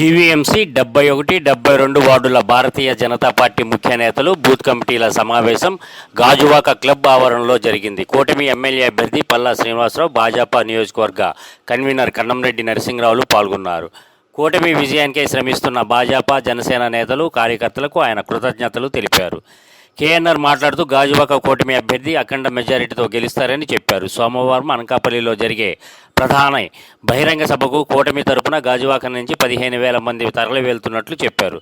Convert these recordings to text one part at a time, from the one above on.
GVMC డెబ్బై ఒకటి డెబ్బై రెండు వార్డుల భారతీయ జనతా పార్టీ ముఖ్య నేతలు బూత్ కమిటీల సమావేశం గాజువాక క్లబ్ ఆవరణలో జరిగింది. కూటమి ఎమ్మెల్యే అభ్యర్థి పల్లా శ్రీనివాసరావు భాజపా నియోజకవర్గ కన్వీనర్ కన్నంరెడ్డి నరసింహరావులు పాల్గొన్నారు. కూటమి విజయానికై శ్రమిస్తున్న భాజపా జనసేన నేతలు కార్యకర్తలకు ఆయన కృతజ్ఞతలు తెలిపారు. కేఎన్ఆర్ మాట్లాడుతూ గాజువాక కూటమి అభ్యర్థి అఖండ మెజారిటీతో గెలుస్తారని చెప్పారు. సోమవారం అనకాపల్లిలో జరిగే ప్రధాన బహిరంగ సభకు కూటమి తరపున గాజువాక నుంచి పదిహేను వేల మంది తరలి వెళ్తున్నట్లు చెప్పారు.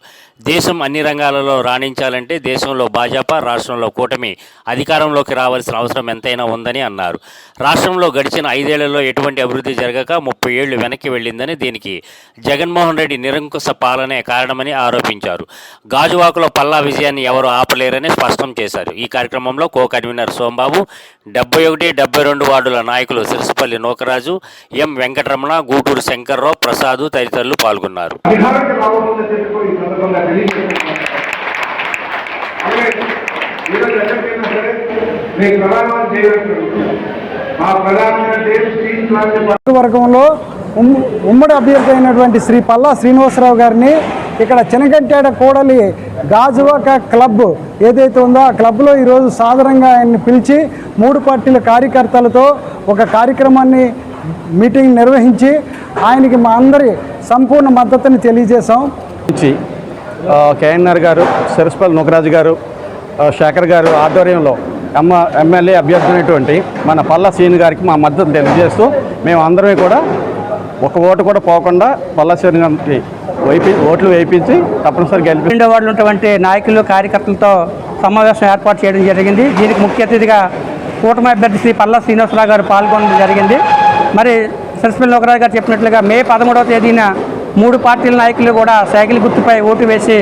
దేశం అన్ని రంగాలలో రాణించాలంటే దేశంలో భాజపా రాష్ట్రంలో కూటమి అధికారంలోకి రావాల్సిన అవసరం ఎంతైనా ఉందని అన్నారు. రాష్ట్రంలో గడిచిన ఐదేళ్ళలో ఎటువంటి అభివృద్ధి జరగక ముప్పై ఏళ్ళు వెనక్కి వెళ్ళిందని దీనికి జగన్మోహన్ రెడ్డి నిరంకుశ పాలనే కారణమని ఆరోపించారు. గాజువాకలో పల్లా విజయాన్ని ఎవరు ఆపలేరని స్పష్టం చేశారు. ఈ కార్యక్రమంలో కో కన్వీనర్ సోంబాబు డెబ్బై ఒకటి డెబ్బై రెండు వార్డుల నాయకులు సిరిసిపల్లి నూకరాజు ఎం వెంకటరమణ గూటూరు శంకర్రావు ప్రసాదు తదితరులు పాల్గొన్నారు. వర్గంలో ఉమ్- ఉమ్మడి అభ్యర్థి అయినటువంటి శ్రీ పల్లా శ్రీనివాసరావు గారిని ఇక్కడ చినగంటేడ కూడలి గాజువాక క్లబ్ ఏదైతే ఉందో ఆ క్లబ్లో ఈరోజు సాధారణంగా ఆయన్ని పిలిచి మూడు పార్టీల కార్యకర్తలతో ఒక కార్యక్రమాన్ని మీటింగ్ నిర్వహించి ఆయనకి మా అందరి సంపూర్ణ మద్దతుని తెలియజేశాం. కేఎన్ఆర్ గారు సరస్పల్లి నూకరాజు గారు శేఖర్ గారు ఆధ్వర్యంలో ఎమ్మ ఎమ్మెల్యే అభ్యర్థి అయినటువంటి మన పల్లా శ్రీని గారికి మా మద్దతు తెలియజేస్తూ మేము అందరమే కూడా ఒక ఓటు కూడా పోకుండా పల్లా శ్రీని గారికి వైపి ఓట్లు వేయించి తప్పనిసరి గెలిపి రెండో వార్డులో ఉన్నటువంటి నాయకులు కార్యకర్తలతో సమావేశం ఏర్పాటు చేయడం జరిగింది. దీనికి ముఖ్య అతిథిగా కూటమి అభ్యర్థి శ్రీ పల్లా శ్రీనివాసరావు గారు పాల్గొనడం జరిగింది. మరి సరస్వతి లోకరాజు గారు చెప్పినట్లుగా మే పదమూడవ తేదీన మూడు పార్టీల నాయకులు కూడా సైకిల్ గుర్తుపై ఓటు వేసి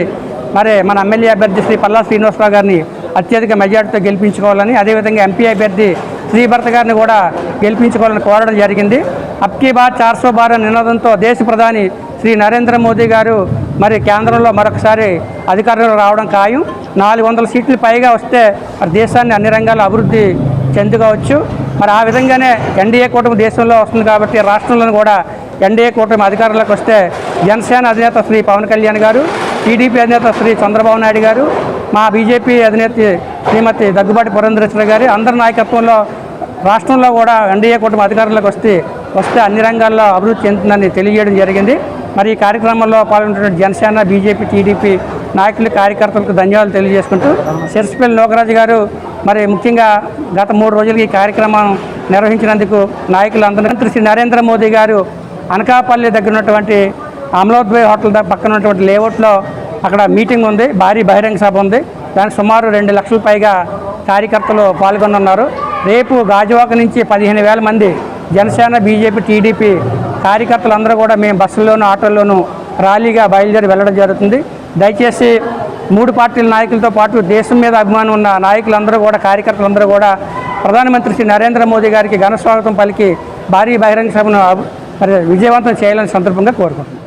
మరి మన ఎమ్మెల్యే అభ్యర్థి శ్రీ పల్లా శ్రీనివాసరావు గారిని అత్యధిక మెజార్టీతో గెలిపించుకోవాలని అదేవిధంగా ఎంపీ అభ్యర్థి శ్రీభర్త గారిని కూడా గెలిపించుకోవాలని కోరడం జరిగింది. అప్కీ బార్ చార్సో బార్ నినాదంతో దేశ ప్రధాని శ్రీ నరేంద్ర మోదీ గారు మరి కేంద్రంలో మరొకసారి అధికారంలో రావడం ఖాయం. నాలుగు వందల సీట్లు పైగా వస్తే మరి దేశాన్ని అన్ని రంగాల అభివృద్ధి చెందుకోవచ్చు. మరి ఆ విధంగానే ఎన్డీఏ కూటమి దేశంలో వస్తుంది కాబట్టి రాష్ట్రంలో కూడా ఎన్డీఏ కూటమి అధికారంలోకి వస్తే జనసేన అధినేత శ్రీ పవన్ కళ్యాణ్ గారు టీడీపీ అధినేత శ్రీ చంద్రబాబు నాయుడు గారు మా బీజేపీ అధినేత శ్రీమతి దగ్గుబాటి పురంధరేశ్వరి గారి అందరి నాయకత్వంలో రాష్ట్రంలో కూడా ఎన్డీఏ కూటమి అధికారంలోకి వస్తే వస్తే అన్ని రంగాల్లో అభివృద్ధి చెందుతుందని తెలియజేయడం జరిగింది. మరి ఈ కార్యక్రమంలో పాల్గొన్నటువంటి జనసేన బీజేపీ టీడీపీ నాయకులు కార్యకర్తలకు ధన్యవాదాలు తెలియజేసుకుంటూ సిరసపల్లి లోకరాజు గారు మరి ముఖ్యంగా గత మూడు రోజులు ఈ కార్యక్రమం నిర్వహించినందుకు నాయకులందరూ మంత్రి శ్రీ నరేంద్ర మోదీ గారు అనకాపల్లి దగ్గర ఉన్నటువంటి అమలోద్వయ్ హోటల్ దగ్గర పక్కన ఉన్నటువంటి లేఅవుట్లో అక్కడ మీటింగ్ ఉంది. భారీ బహిరంగ సభ ఉంది. దానికి సుమారు రెండు లక్షల పైగా కార్యకర్తలు పాల్గొనున్నారు. రేపు గాజువాక నుంచి పదిహేను వేల మంది జనసేన బీజేపీ టీడీపీ కార్యకర్తలందరూ కూడా మేము బస్సుల్లోనూ ఆటోల్లోనూ ర్యాలీగా బయలుదేరి వెళ్ళడం జరుగుతుంది. దయచేసి మూడు పార్టీల నాయకులతో పాటు దేశం మీద అభిమానం ఉన్న నాయకులందరూ కూడా కార్యకర్తలందరూ కూడా ప్రధానమంత్రి శ్రీ నరేంద్ర మోదీ గారికి ఘన స్వాగతం పలికి భారీ బహిరంగ సభను మరి విజయవంతం చేయాలని సందర్భంగా కోరుకుంటున్నాను